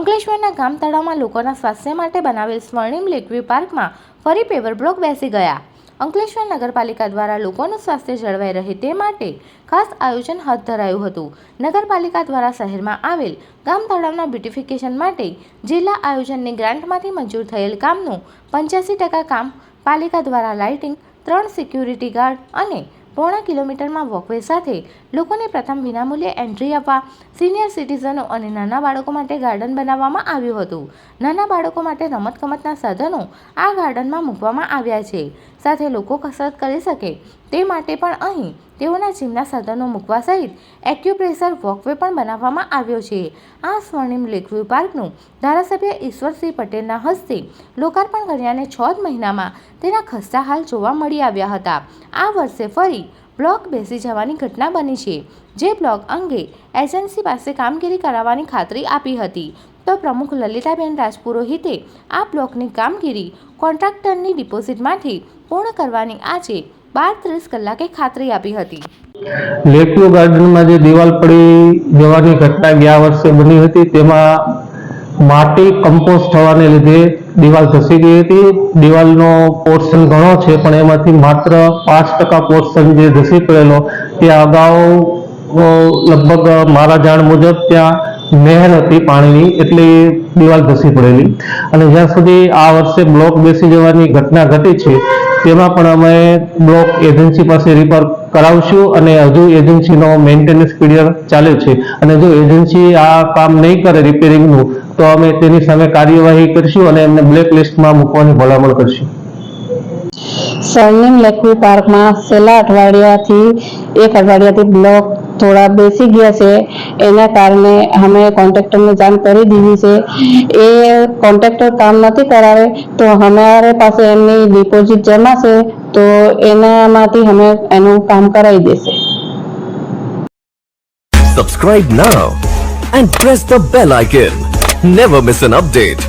ગામ તળાવમાં લોકોના સ્વાસ્થ્ય માટે બનાવેલ સ્વર્ણિમ લેકવ્યુ પાર્કમાં ફરી પેવર બ્લોક બેસી ગયા. અંકલેશ્વર નગરપાલિકા દ્વારા લોકોનું સ્વાસ્થ્ય જળવાઈ રહે તે માટે ખાસ આયોજન હાથ ધરાયું હતું. નગરપાલિકા દ્વારા શહેરમાં આવેલ ગામ તળાવના બ્યુટિફિકેશન માટે જિલ્લા આયોજનની ગ્રાન્ટમાંથી મંજૂર થયેલ કામનું પંચ્યાસી ટકા કામ પાલિકા દ્વારા લાઇટિંગ, ત્રણ સિક્યુરિટી ગાર્ડ અને પોણા કિલોમીટરમાં વોકવે સાથે લોકોને પ્રથમ વિનામૂલ્યે એન્ટ્રી આપવા સિનિયર સિટીઝનો અને નાના બાળકો માટે ગાર્ડન બનાવવામાં આવ્યું હતું. નાના બાળકો માટે રમતગમતના સાધનો આ ગાર્ડનમાં મૂકવામાં આવ્યા છે. સાથે લોકો કસરત કરી શકે. તે માટે પણ અહીં તેઓના જીમના સાધનો મૂકવા સહિત એક્યુપ્રેશર વોકવે પણ બનાવવામાં આવ્યો છે. આ સ્વર્ણિમ લેકવ્યુ પાર્કનું ધારાસભ્ય ઈશ્વરસિંહ પટેલના હસ્તે લોકાર્પણ કર્યાને છ જ મહિનામાં તેના ખસ્તા હાલ જોવા મળી આવ્યા હતા. આ વર્ષે ફરી બ્લોક બેસી જવાની ઘટના બની છે, જે બ્લોક અંગે એજન્સી પાસે કામગીરી કરાવવાની ખાતરી આપી હતી. તો પ્રમુખ લલિતાબેન રાજપુરોહિતે આ બ્લોકની કામગીરી કોન્ટ્રાક્ટરની ડિપોઝિટમાંથી પૂર્ણ કરવાની આજે બાર ત્રીસ કલાકે ખાતરી આપી હતી. લેકવ્યુ ગાર્ડનમાં જે દિવાલ પડી જવાની ઘટના ગયા વર્ષે બની હતી, તેમાં માટી કમ્પોઝ થવાને લીધે દિવાલ ધસી ગઈ હતી. દિવાલનો પોર્શન ઘણો છે, પણ એમાંથી માત્ર પાંચ ટકા પોર્શન જે ધસી પડેલો, તે અગાઉ લગભગ મારા જાણ મુજબ ત્યાં નહેર હતી પાણીની, એટલે દિવાલ ધસી પડેલી. અને જ્યાં સુધી આ વર્ષે બ્લોક બેસી જવાની ઘટના ઘટી છે, તેમાં પણ અમે બ્લોક એજન્સી પાસે રિપેર કરાવશું અને હજુ એજન્સીનો મેન્ટેનન્સ પીરિયડ ચાલે છે. અને જો એજન્સી આ કામ નહીં કરે રિપેરિંગનું તો અમે તેની સામે કાર્યવાહી કરીશું અને એમને બ્લેક લિસ્ટમાં મૂકવાની ભલામણ કરીશું. સ્વર્ણિમ લેકવી પાર્કમાં છેલ્લા અઠવાડિયાથી, એક અઠવાડિયાથી બ્લોક થોડા બેસી ગયા છે. એના કારણે અમે કોન્ટ્રાક્ટરને જાણ કરી દીધી છે. એ કોન્ટ્રાક્ટર કામ નથી કરાવે તો અમારે પાસે એમની ડિપોઝિટ જમા છે તો એનામાંથી અમે એનું કામ કરાવી દેશે. Subscribe now and press the bell icon never miss an update.